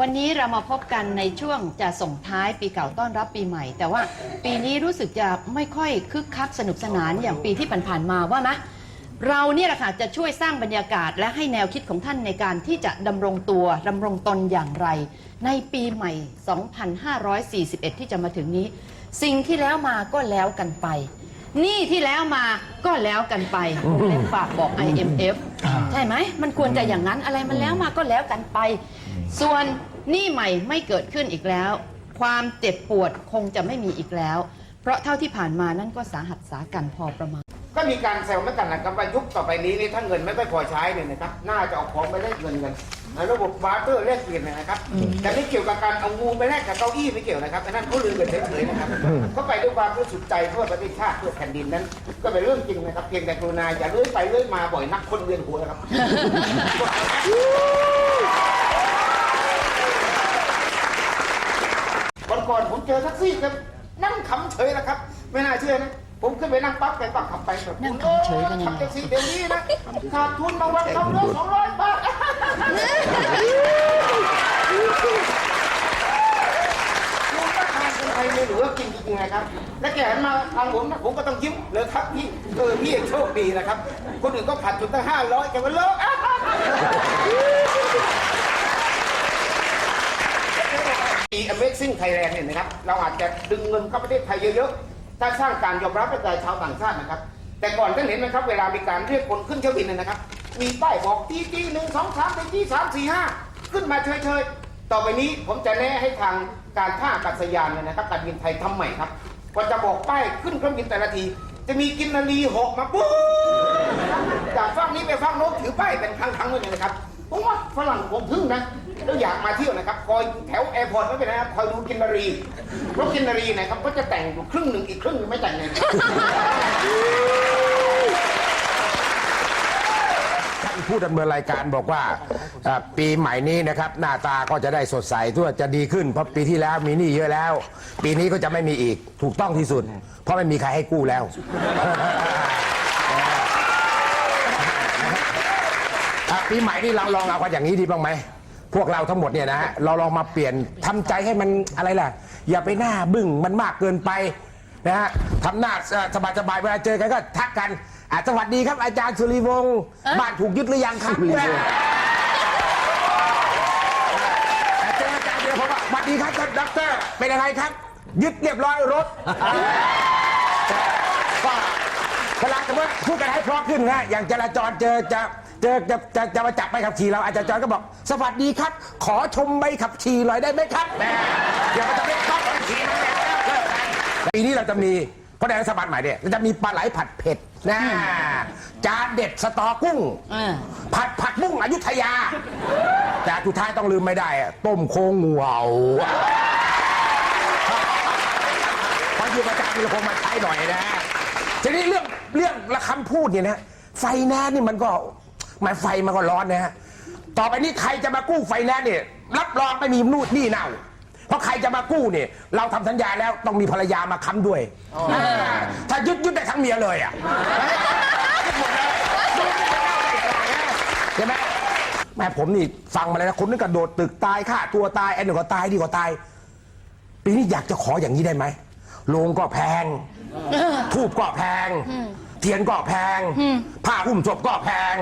วันนี้เรามาพบกันในช่วงจะส่งท้ายปีเก่าต้อนรับปีใหม่ แต่ว่าปีนี้รู้สึกจะไม่ค่อยคึกคักสนุกสนานอย่างปีที่ผ่านๆมาว่าไหมเราเนี่ยแหละค่ะจะช่วยสร้างบรรยากาศและให้แนวคิดของท่านในการที่จะดำรงตัวดำรงตนอย่างไร ในปีใหม่ 2541 ที่จะมาถึงนี้ สิ่งที่แล้วมาก็แล้วกันไปหนี่ที่แล้วมาก็แล้วกันไปเล็กฝากบอก IMF ใช่ไหมมันควรจะอย่างนั้นอะไรมันแล้วมาก็แล้วกันไป ส่วนหนี้ใหม่ไม่เกิดขึ้นอีกแล้ว ความเจ็บปวดคงจะไม่มีอีกแล้ว เพราะเท่าที่ผ่านมานั่นก็สาหัสสากันพอประมาณ ก็มีการแซวไม่กันนะครับว่ายุคต่อไปนี้นี่ถ้าเงินไม่ค่อยพอใช้เนี่ยนะครับน่าจะเอาของไปแลกเงินกันระบบบาร์เตอร์แลกเปลี่ยนนะครับแต่ไม่เกี่ยวกับการเอางูไปแลกกับเก้าอี้ไม่เกี่ยวนะครับอันนั้นเขาลือกันเฉยๆนะครับเขาไปด้วยความบริสุทธิ์ใจเพื่อประเทศชาติเพื่อแผ่นดินนั้น ก็เป็นเรื่องจริงนะครับเพียงแต่กรุณาอย่าเลื่อยไปเลื่อยมาบ่อยนักคนเวียนหัวนะครับ วันก่อนผม เจอแท็กซี่ครับนั่งขำเฉยนะครับ ไม่น่าเชื่อนะผมขึ้นไปนั่งปั๊บแกก็ขับไปแบบนั่งขำเฉยกันยังไง ขับแท็กซี่เดี๋ยวนี้นะขาดทุนบางวันขับรถสองร้อยบาท คุณก็ทานคนไทยไม่เหลือกินจริงๆนะครับ แล้วแกหันมาทางผมนะผมก็ต้องยิ้มเลยครับพี่เออพี่โชคดีนะครับ คนอื่นก็ผัดจุดตั้งห้าร้อยแกก็เลิก Amazing Thailand เนี่ยนะครับ เราอาจจะดึงเงินเข้าประเทศไทยเยอะๆ ถ้าสร้างการยอมรับให้กับชาวต่างชาตินะครับ แต่ก่อนท่านเห็นไหมครับ เวลามีการเรียกคนขึ้นเที่ยวบินนะครับ มีป้ายบอกทีทีหนึ่งสองสามทีสามสี่ห้าขึ้นมาเฉยๆ ต่อไปนี้ผมจะแนะให้ทางการท่าอากาศยานเนี่ยนะครับ การบินไทยทำใหม่ครับก็จะบอกป้ายขึ้นเครื่องบินแต่ละที จะมีกินนารีหกมาปุ๊บจากฝั่งนี้ไปฝั่งโน้นถือป้ายเป็นครั้งๆเลยนะครับผมว่าฝรั่งผมทึ่งนะ แล้วอยากมาเที่ยวนะครับ คอยแถวแอร์พอร์ตไม่เป็นไรนะครับ คอยดูกินนารีเพราะกินนารีนะครับก็จะแต่งอยู่ครึ่งหนึ่งอีกครึ่งหนึงไม่แต่งเลยท่านผู้ดำเนินรายการบอกว่าอ่าปีใหม่นี้นะครับ หน้าตาก็จะได้สดใสทั่วจะดีขึ้นเพราะปีที่แล้วมีหนี้เยอะแล้ว ปีนี้ก็จะไม่มีอีกถูกต้องที่สุด เพราะไม่มีใครให้กู้แล้ว อะปีใหม่นี่เราลองเอากันอย่างนี้ดีบ้างไหม พวกเราทั้งหมดเนี่ยนะฮะเราลองมาเปลี่ยนทำใจให้มันอะไรล่ะ อย่าไปหน้าบึ้งมันมากเกินไปนะฮะทำหน้าสบายสบายๆเวลาเจอกันก็ทักกันอะสวัสดีครับอาจารย์สุริวงศ์บ้านถูกยึดหรือยังครับเจออาจารย์เดียวผมว่าสวัสดีครับท่านด็อกเตอร์เป็นยังไงครับ ยึดเรียบร้อยรถ ก็เวลาสมมติพูดกันให้เพราะขึ้นนะอย่างจราจรเจอจะเจอจะจะจะมาจับใบขับขี่เราอาจารย์จรก็บอก สวัสดีครับ ขอชมใบขับขี่หน่อยได้ไหมครับแหมอย่ามาจะไม่ต้องใบขับขี่นะเนี่ยเลิกกันปีนี้เราจะมีเพราะในรัฐบาลใหม่เนี่ยเราจะมีปลาไหลผัดเผ็ดนะจานเด็ดสตอกุ้งอ่าผัดผักบุ้งอยุธยา แต่สุดท้ายต้องลืมไม่ได้อะต้มโค้งงูเห่าพอยืมอาจารย์วีรพงษ์มาใช้หน่อยนะทีนี้เรื่องเรื่องละคำพูดเนี่ยนะไฟแนนซ์นี่มันก็ห มายไฟมันก็ร้อนนะฮะต่อไปนี้ใครจะมากู้ไฟแนนซ์เนี่ยรับรองไม่มีนู่นนี่เน่าเพราะใครจะมากู้เนี่ยเราทำสัญญาแล้วต้องมีภรรยามาค้ำด้วยาถ้ายึดยึดได้ทั้งเมียเลยอะยึดหมดเลยใช่ไหมแม่ผมนี่ฟังมาเลยนะคนนึงกระโดดตึกตายฆ่าตัวตายไอ้หนึ่งก็ตายดีกว่าตาย ปีนี้อยากจะขออย่างนี้ได้ไหมโลงก็แพง ทูบก็แพง เทียนก็แพง ผ้าหุ้มศพก็แพง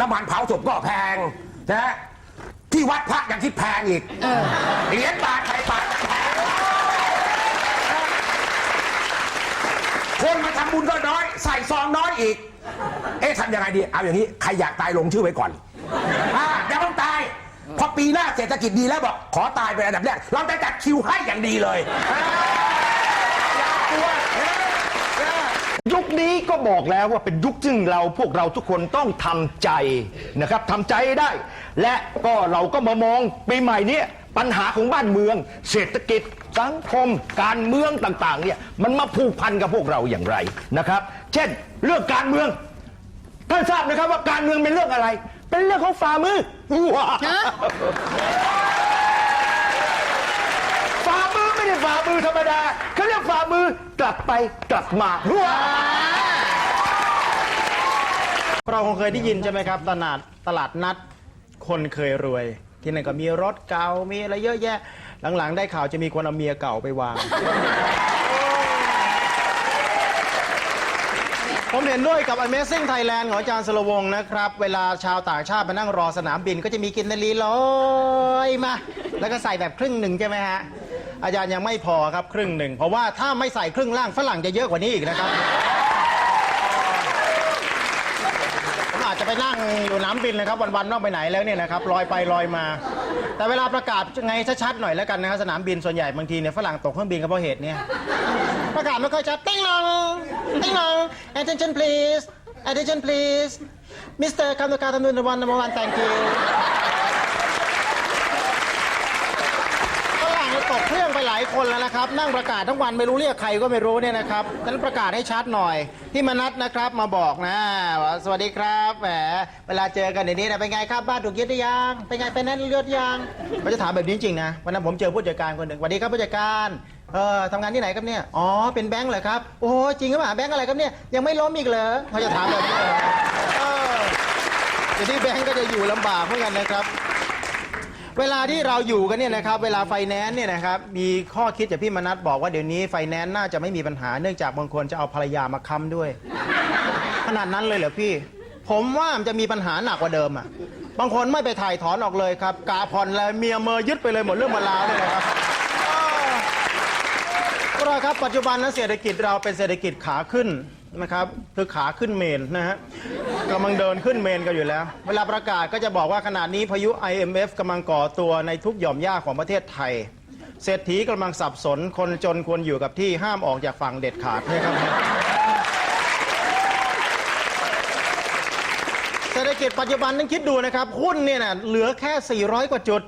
น้ำมันเผาศพก็แพงนะที่วัดพระยังคิดแพงอีกเหรียญบาทไทยบาทยังแพงคนมาทำบุญก็น้อย ใส่ซองน้อยอีก เอ๊ะทำยังไงดี เอาอย่างนี้ ใครอยากตายลงชื่อไว้ก่อนอ่าอย่าต้องตายพอปีหน้าเศรษฐกิจดีแล้วบอกขอตายเป็นอันดับแรกเราจะจัดคิวให้อย่างดีเลยอ่าอย่ากลัวเฮ้ยเฮ้ย ยุคนี้ก็ บอกแล้วว่าเป็นยุคซึ่งเราพวกเราทุกคนต้องทำใจนะครับทำใจให้ได้ และก็เราก็มามองปีใหม่เนี้ปัญหาของบ้านเมือง เศรษฐกิจ สังคม การเมืองต่างๆเนี่ยมันมาผูกพันกับพวกเราอย่างไรนะครับ เช่น เรื่องการเมือง ท่านทราบนะครับว่าการเมืองเป็นเรื่องอะไร เป็นเรื่องของฝ่ามือว้าฝ่ามือไม่ได้ฝ่ามือธรรมดาเขาเรียกฝ่ามือกลับไปกลับมาว้า เราคงเคยได้ยินใช่ไหมครับตลาดตลาดนัดคนเคยรวย ที่นั่นก็มีรถเก่ามีอะไรเยอะแยะ หลังๆ ได้ข่าวจะมีคนเอาเมียเก่าไปวาง ผมเห็นด้วยกับ Amazing Thailand ของอาจารย์สรวงศ์นะครับ เวลาชาวต่างชาติมานั่งรอสนามบินก็จะมีกินนารีลอยมา แล้วก็ใส่แบบครึ่งหนึ่งใช่ไหมฮะ อาจารย์ยังไม่พอครับครึ่งหนึ่ง เพราะว่าถ้าไม่ใส่ครึ่งล่างฝรั่งจะเยอะกว่านี้อีกนะครับ ผมอาจจะ ไปนั่งอยู่น้ำบินนะครับ วันๆนอกไปไหนแล้วเนี่ยนะครับลอยไปลอยมา แต่เวลาประกาศไงชัดๆหน่อยแล้วกันนะครับสนามบินส่วนใหญ่บางทีเนี่ยฝรั่งตกเครื่องบินก็เพราะเหตุเนี่ยประกาศไม่ค่อยชัดติ้งนองติ้งนอง attention please attention please Mr. คำตุการทำนุนวันนวัน thank you ฝรั่งเนี่ยตกเครื่องไปหลายคนแล้วนะครับ นั่งประกาศทั้งวันไม่รู้เรียกใครก็ไม่รู้เนี่ยนะครับฉะนั้นประกาศให้ชัดหน่อย ที่มานัดนะครับมาบอกนะว่าสวัสดีครับแหมเวลาเจอกันเดี๋ยวนี้นะเป็นไงครับบ้านถูกยึดหรือยังเป็นไงเป็นนั้นเลือดยังเขาจะถามแบบนี้จริงๆนะวันนั้นผมเจอผู้จัดการคนหนึ่งสวัสดีครับผู้จัดการเออทำงานที่ไหนครับเนี่ยอ๋อเป็นแบงค์เหรอครับโอ้จริงหรือเปล่าแบงค์อะไรครับเนี่ยยังไม่ล้มอีกเหรอเขาจะถามแบบนี้เลยเออเดี๋ยวที่แบงค์ก็จะอยู่ลำบากเหมือนกันนะครับ เวลาที่เราอยู่กันเนี่ยนะครับเวลาไฟแนนซ์เนี่ยนะครับมีข้อคิดจากพี่มนัทบอกว่าเดี๋ยวนี้ไฟแนนซ์น่าจะไม่มีปัญหาเนื่องจากบางคนจะเอาภรรยามาค้ำด้วย ขนาดนั้นเลยเหรอพี่ ผมว่ามันจะมีปัญหาหนักกว่าเดิมอะบางคนไม่ไปถ่ายถอนออกเลยครับ กาผ่อนเลยเมียเมยยึดไปเลยหมดเรื่องหมดราวเลยนะครับ รครับปัจจุบันนั้นเศรษฐกิจเราเป็นเศรษฐกิจขาขึ้นนะครับคือขาขึ้นเมนนะฮะกำลังเดินขึ้นเมนกันอยู่แล้ว เวลาประกาศก็จะบอกว่าขณะนี้พายุ IMF กำลังก่อตัวในทุกหย่อมย่าของประเทศไทย เศรษฐีกำลังสับสนคนจนควรอยู่กับที่ห้ามออกจากฝั่งเด็ดขาดนะครับเศรษฐกิจปัจจุบันนั้นคิดดูนะครับหุ้นเนี่ยนะเหลือแค่ 400 กว่าจุด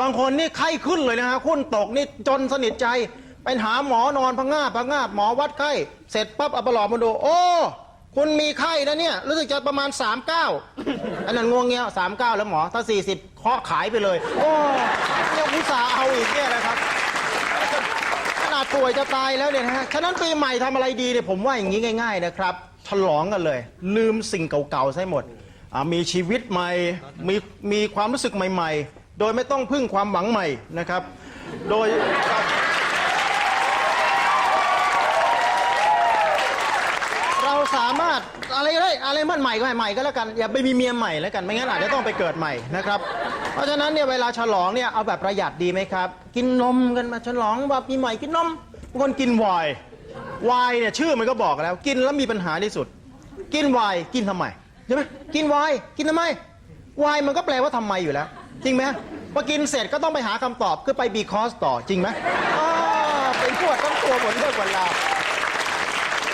บางคนนี่ไข้ขึ้นเลยนะฮะหุ้นตกนี่จนสนิทใจ ไปหาหมอนอนพังงาบพังงาบหมอวัดไข้ เสร็จปั๊บเอาปหลอดมาดู โอ้ คุณมีไข้นะเนี่ย รู้สึกจะประมาณ 39 อันนั้นงวงเงี้ย39 แล้วหมอ ถ้า 40เคาะขายไปเลย โอ้ยังอุตส่าห์เอาอีกเนี่ยนะครับขนาดป่วยจะตายแล้วเนี่ยนะฮะ ฉะนั้นปีใหม่ทำอะไรดีเนี่ยผมว่าอย่างนี้ง่าย ๆ นะครับ ฉลองกันเลย ลืมสิ่งเก่าๆซะหมดอ่ามีชีวิตใหม่ มีมีความรู้สึกใหม่ ๆ โดยไม่ต้องพึ่งความหวังใหม่นะครับ โดย เรา สามารถอะไรก็ได้อะไรมันใหม่ก็ใหม่ก็แล้วกันอย่าไปมีเมียใหม่แล้วกันไม่งั้นอาจจะต้องไปเกิดใหม่นะครับ เพราะฉะนั้นเนี่ยเวลาฉลองเนี่ยเอาแบบประหยัดดีไหมครับ กินนมกันมาฉลองแบบปีใหม่กินนมบางคนกินไวน์ไวน์เนี่ยชื่อมันก็บอกแล้ว กินแล้วมีปัญหาที่สุด กินไวน์กินทำไมใช่ไหมกินไวน์กินทำไมไวน์มันก็แปลว่าทำไมอยู่แล้ว จริงไหมพอกินเสร็จก็ต้องไปหาคำตอบคือไปบีคอสต่อจริงไหมอ่าเป็นปวดต้องตัวหมดเรื่องหมดรา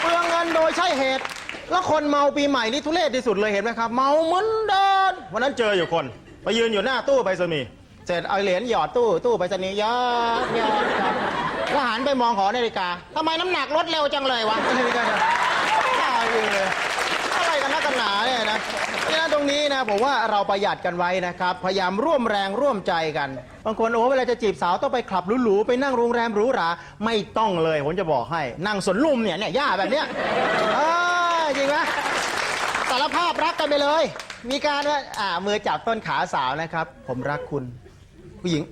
เปลืองเงินโดยใช่เหตุ แล้วคนเมาปีใหม่นี่ทุเรศที่สุดเลยเห็นไหมครับ เมาเหมือนเดินวันนั้นเจออยู่คนไปยืนอยู่หน้าตู้ไปรษณีย์เสร็จเอาเหรียญหยอดตู้ตู้ไปรษณีย์หยอดหยอดหยอดแล้วหันไปมองหอนาฬิกาทำไมน้ำหนักลดเร็วจังเลยวะนาฬิกาบ้าจริงเลยอะไรกันนักกันหนาเนี่ยนะ นี่นะตรงนี้นะผมว่าเราประหยัดกันไว้นะครับ พยายามร่วมแรงร่วมใจกัน บางคนโอ้เวลาจะจีบสาวต้องไปคลับหรูๆไปนั่งโรงแรมหรูหราไม่ต้องเลยผมจะบอกให้ นั่งสวนลุมเนี่ยเนี่ยย่าแบบเนี้ยเออจริงไหมสารภาพรักกันไปเลย มีการว่าอ่ามือจับต้นขาสาวนะครับ ผมรักคุณ ผู้หญิง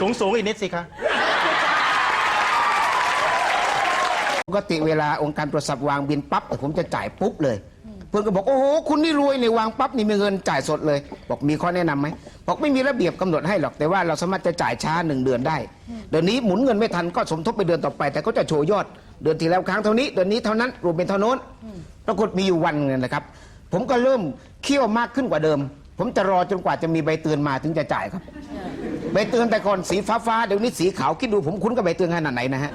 สูงสูงๆอีกนิดสิคะ ปกติเวลาองค์การตรวจสอบวางบินปั๊บผมจะจ่ายปุ๊บเลย เพื่อนก็บอกโอ้โหคุณนี่รวยในวางปั๊บนี่มีเงินจ่ายสดเลย บอกมีข้อแนะนำไหมบอกไม่มีระเบียบกำหนดให้หรอกแต่ว่าเราสามารถจะจ่ายช้าหนึ่งเดือนได้ เดือนนี้หมุนเงินไม่ทันก็สมทบไปเดือนต่อไป แต่ก็จะโชว์ยอดเดือนที่แล้วครั้งเท่านี้เดือนนี้เท่านั้นรวมเป็นเท่าโน้นปรากฏมีอยู่วันหนึงนะครับ ผมก็เริ่มเคี่ยวมากขึ้นกว่าเดิม ผมจะรอจนกว่าจะมีใบเตือนมาถึงจะจ่ายครับ ใบเตือนแต่ก่อนสีฟ้าฟ้าๆเดี๋ยวนี้สีขาวคิดดูผมคุ้นกับใบเตือนขนาดไหนนะฮะ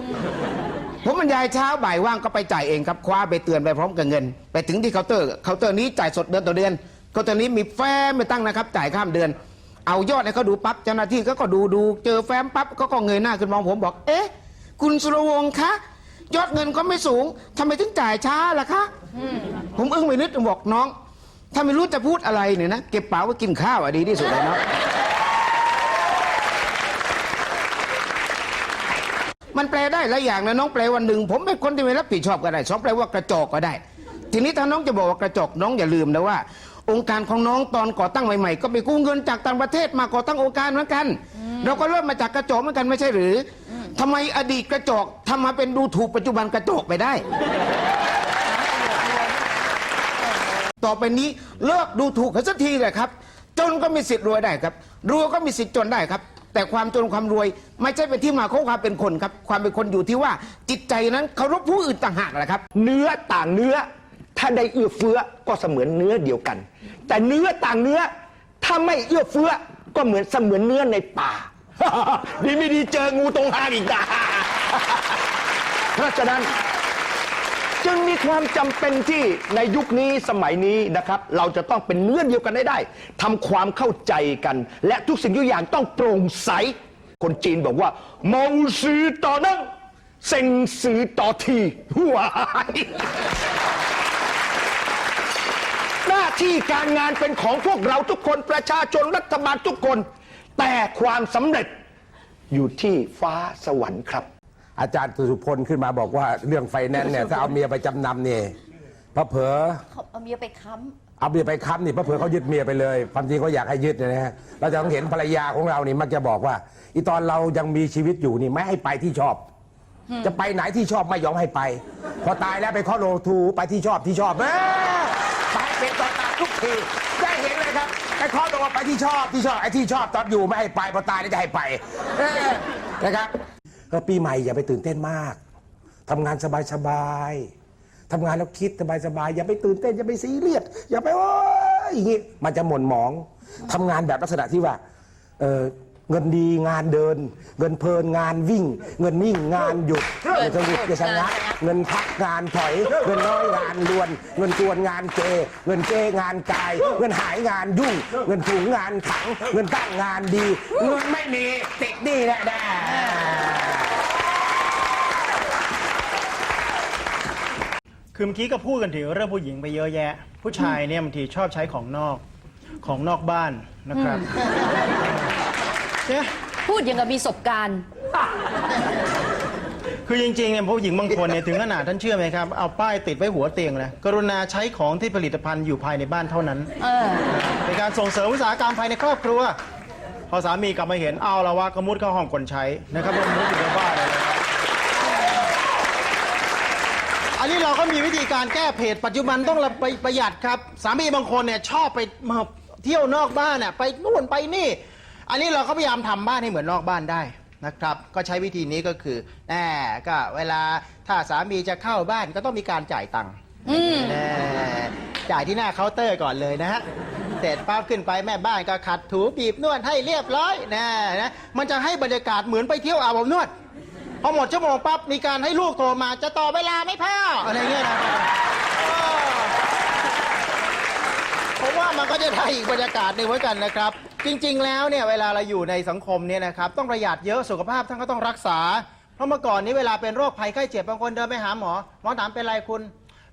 ผมบรรยายเช้าบ่ายว่างก็ไปจ่ายเองครับคว้าไปเตือนไปพร้อมกับเงิน ไปถึงที่เคาน์เตอร์เคาน์เตอร์นี้จ่ายสดเดือนต่อเดือนเคาน์เตอร์นี้มีแฟ้มไม่ตั้งนะครับ จ่ายข้ามเดือน เอายอดให้เขาดูปั๊บเจ้าหน้าที่ก็ก็ดูดูเจอแฟ้มปั๊บก็ก็เงยหน้าขึ้นมองผมบอก เอ๊ะ คุณสุรวงศ์คะยอดเงินก็ไม่สูงทำไมถึงจ่ายช้าล่ะคะผมอึ้งไปนิดบอกน้อง ถ้าไม่รู้จะพูดอะไรเนี่ยนะเก็บเป๋าไว้กินข้าวอะดีที่สุดเลยเนาะ มันแปลได้หลายอย่างนะน้องแปลวันหนึ่งผมเป็นคนที่ไม่รับผิดชอบก็ได้สองแปลว่ากระจอกก็ได้ ทีนี้ถ้าน้องจะบอกว่ากระจอกน้องอย่าลืมนะว่า องค์การของน้องตอนก่อตั้งใหม่ๆ ก็ไปกู้เงินจากต่างประเทศมาก่อตั้งองค์การเหมือนกัน เราก็เริ่มมาจากกระจอกเหมือนกันไม่ใช่หรืออทำไมอดีตกระจอกทำมาเป็นดูถูกปัจจุบันกระจอกไปได้ ต่อไปนี้เลิกดูถูกกันสักทีเลยครับจนก็มีสิทธิ์รวยได้ครับรวยก็มีสิทธิ์จนได้ครับ แต่ความจนความรวย ไม่ใช่เป็นที่มาของความเป็นคนครับ ความเป็นคนอยู่ที่ว่าจิตใจนั้นเคารพผู้อื่นต่างหากแหละครับ เนื้อต่างเนื้อ ถ้าได้เอื้อเฟื้อก็เสมือนเนื้อเดียวกัน แต่เนื้อต่างเนื้อ ถ้าไม่เอื้อเฟื้อก็เหมือนเสมือนเนื้อในป่า ดีไม่ดีเจองูตรงหางอีกนะ เพราะฉะนั้น จึงมีความจำเป็นที่ในยุคนี้สมัยนี้นะครับ เราจะต้องเป็นเนื้อเดียวกันได้ได้ทำความเข้าใจกัน และทุกสิ่งทุกอย่างต้องโปร่งใส คนจีนบอกว่าเมาสือต่อนั่งเซ็งสือต่อทีวาย หน้าที่การงานเป็นของพวกเราทุกคนประชาชนรัฐบาลทุกคน แต่ความสำเร็จอยู่ที่ฟ้าสวรรค์ครับ อาจารย์สุพลขึ้นมาบอกว่าเรื่องไฟแนนซ์เนี่ยถ้าเอาเมียไปจำนำเนี่ยพระเผลอเขาเอาเมียไปค้ำเอาเมียไปค้ำนี่พระเผลอเขายึดเมียไปเลยความจริงเขาอยากให้ยึดเนยนะฮะเราจะต้องเห็นภรรยาของเรานี่มักจะบอกว่า อีตอนเรายังมีชีวิตอยู่นี่ไม่ให้ไปที่ชอบ จะไปไหนที่ชอบไม่ยอมให้ไป พอตายแล้วไปเคาะโลทูไปที่ชอบที่ชอบแม่ไปเป็นตอนตายทุกทีได้เห็นเลยครับไปเคาะโลไปที่ชอบที่ชอบไอ้ที่ชอบตอนอยู่ไม่ให้ไปพอตายแล้วจะให้ไปเออนะครับ ก็ปีใหม่อย่าไปตื่นเต้นมากทำงานสบายๆทำงานแล้วคิดสบายๆอย่าไปตื่นเต้นอย่าไปซีเรียสอย่าไปโอ้ยอย่างงี้มันจะหม่นหมองทำงานแบบลักษณะที่ว่าเออเงินดีงานเดิน เงินเพลินงานวิ่ง เงินนิ่งงานหยุดเงินสงบจะชะงักเงินพักงานถอย เงินน้อยงานลวน เงินกวนงานเจ เงินเจงานกาย เงินหายงานยุ่ง เงินถุงงานขัง เงินตั้งงานดี เงินไม่มีติดนี่แน่แน่ คือเมื่อกี้ก็พูดกันถึงเรื่องผู้หญิงไปเยอะแยะ ผู้ชายเนี่ยบางทีชอบใช้ของนอกของนอกบ้านนะครับเนี่ยพูดอย่างกับมีประสบการณ์ คือจริงๆเนี่ยผู้หญิงบางคนเนี่ยถึงขนาดท่านเชื่อไหมครับ เอาป้ายติดไว้หัวเตียงเลยกรุณาใช้ของที่ผลิตภัณฑ์อยู่ภายในบ้านเท่านั้นเออ เป็นการส่งเสริมอุตสาหกรรมภายในครอบครัว พอสามีกลับมาเห็นเอาละว่ากระมุดเข้าห้องคนใช้นะครับกระมุดอยู่ในบ้านเลยนะครับ อันนี้เราก็มีวิธีการแก้เพจปัจจุบันต้องไปประหยัดครับ สามีบางคนเนี่ยชอบไปมาเที่ยวนอกบ้านเนี่ยไปนู่นไปนี่ อันนี้เราก็พยายามทำบ้านให้เหมือนนอกบ้านได้นะครับ ก็ใช้วิธีนี้ก็คือแน่ก็เวลาถ้าสามีจะเข้าบ้านก็ต้องมีการจ่ายตังค์แน่จ่ายที่หน้าเคาน์เตอร์ก่อนเลยนะฮะ เสร็จปั๊บขึ้นไปแม่บ้านก็ขัดถูบีบนวดให้เรียบร้อยนะนะ มันจะให้บรรยากาศเหมือนไปเที่ยวอาบอบนวด พอหมดชั่วโมงปั๊บมีการให้ลูกโทรมาจะต่อเวลาไหม่พ่ออะไรเงี้ยนะครับเออผมว่ามันก็จะได้อีกบรรยากาศหนึ่งเหมือนกันนะครับ จริงๆแล้วเนี่ยเวลาเราอยู่ในสังคมเนี่ยนะครับต้องประหยัดเยอะสุขภาพท่านก็ต้องรักษา เพราะเมื่อก่อนนี้เวลาเป็นโรคภัยไข้เจ็บบางคนเดินไปหาหมอหมอถามเป็นไรคุณ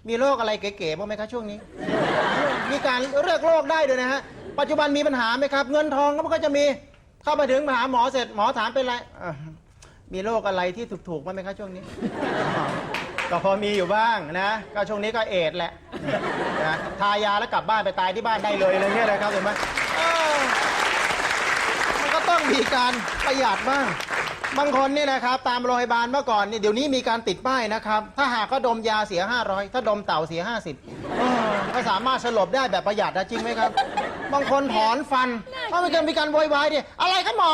มีโรคอะไรเก๋ๆบ้างไหมครับช่วงนี้ มีการเลือกโรคได้ด้วยนะฮะปัจจุบันมีปัญหาไหมครับ เงินทองก็มันก็จะมีเข้ามาถึงมาหาหมอเสร็จหมอถามเป็นไรอะ มีโรคอะไรที่ถูกๆบ้างไหมครับช่วงนี้ ก็พอมีอยู่บ้างนะ ก็ช่วงนี้ก็เอดส์แหละนะทายาแล้วกลับบ้านไปตายที่บ้านได้เลยอะไรเงี้ยนะครับเห็นไหมเออมันก็ต้องมีการประหยัดบ้าง บางคนเนี่ยนะครับ ตามโรงพยาบาลเมื่อก่อนเนี่ยเดี๋ยวนี้มีการติดป้ายนะครับ ถ้าหากก็ดมยาเสีย 500 ถ้าดมเต่าเสีย 50เออก็สามารถสลบได้แบบประหยัดนะจริงไหมครับ บางคนถอนฟันเพราะมีการมีการโวยวายดิอะไรครับหมอ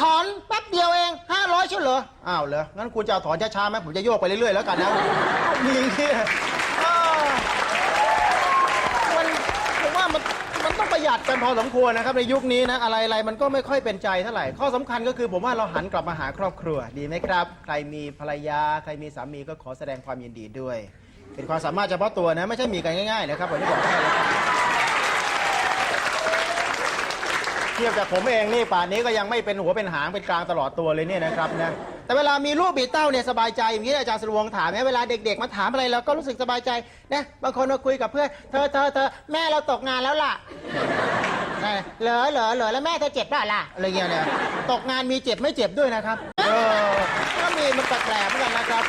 ถอนแป๊บเดียวเอง 500ชั่วเหรอ อ้าวเหรอ งั้นคุณจะเอาถอนช้าๆไหมผมจะโยกไปเรื่อยๆแล้วกันนะ มีอย่างนี้เออมันผมว่ามันมันต้องประหยัดกันพอสมควรนะครับ ในยุคนี้นะอะไรอะไรมันก็ไม่ค่อยเป็นใจเท่าไหร่ ข้อสำคัญก็คือผมว่าเราหันกลับมาหาครอบครัวดีไหมครับ ใครมีภรรยา ใครมีสามีก็ขอแสดงความยินดีด้วย เป็นความสามารถเฉพาะตัวนะ ไม่ใช่มีกันง่ายๆนะครับผมที่บอกให้เลยครับ เทียบจากผมเองนี่ป่านนี้ก็ยังไม่เป็นหัวเป็นหางเป็นกลางตลอดตัวเลยเนี่ยนะครับนะแต่เวลามีลูกบีเต้าเนี่ยสบายใจอย่างนี้อาจารย์สรวงถามไหมเวลาเด็ก ๆ มาถามอะไรเราก็รู้สึกสบายใจนะบางคนมาคุยกับเพื่อนเธอเธอเธอแม่เราตกงานแล้วล่ะเหรอเหรอเหรอแล้วแม่เธอเจ็บเปล่าล่ะอะไรเงี้ยเนี่ยตกงานมีเจ็บไม่เจ็บด้วยนะครับเออก็มีมันแปลกๆเหมือนกันนะครับ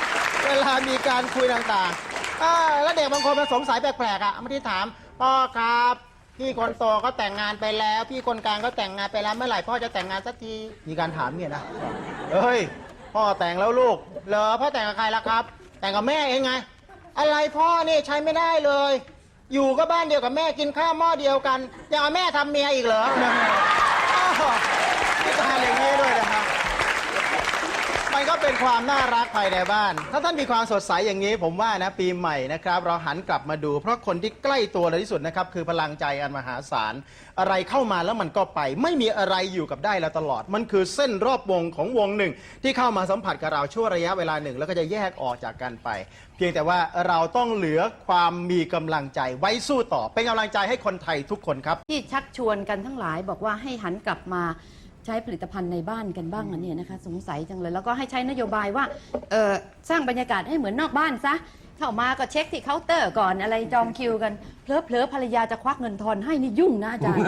เวลามีการคุยต่างๆแล้วเด็กบางคนมันสงสัยแปลกๆอะบาทีถามพ่อครับ พี่คนโตก็แต่งงานไปแล้ว พี่คนกลางก็แต่งงานไปแล้วเมื่อไหร่พ่อจะแต่งงานสักทีมีการถามเนี่ยนะเฮ้ยพ่อแต่งแล้วลูกเหรอพ่อแต่งกับใครล่ะครับ แต่งกับแม่เองไง อะไรพ่อนี่ใช้ไม่ได้เลย อยู่ก็บ้านเดียวกับแม่กินข้าวหม้อเดียวกันยังเอาแม่ทำเมียอีกเหรออ้าวพี่ตาอย่างนี้ด้วยนะครับ มันก็เป็นความน่ารักภายในบ้าน ถ้าท่านมีความสดใสอย่างนี้ ผมว่านะปีใหม่นะครับ เราหันกลับมาดู เพราะคนที่ใกล้ตัวเราที่สุดนะครับ คือพลังใจอันมหาศาล อะไรเข้ามาแล้วมันก็ไป ไม่มีอะไรอยู่กับได้เราตลอด มันคือเส้นรอบวงของวงหนึ่ง ที่เข้ามาสัมผัสกับเราชั่วระยะเวลาหนึ่ง แล้วก็จะแยกออกจากกันไป เพียงแต่ว่าเราต้องเหลือความมีกำลังใจไว้สู้ต่อ เป็นกำลังใจให้คนไทยทุกคนครับ ที่ชักชวนกันทั้งหลายบอกว่าให้หันกลับมา ใช้ผลิตภัณฑ์ในบ้านกันบ้างอันนี้นะคะสงสัยจังเลย แล้วก็ให้ใช้นโยบายว่าเออสร้างบรรยากาศให้เหมือนนอกบ้านซะเข้ามาก็เช็คที่เคาน์เตอร์ก่อนอะไรจองคิวกันเพลอๆภรรยาจะควักเงินทอนให้นี่ยุ่งนะอาจารย์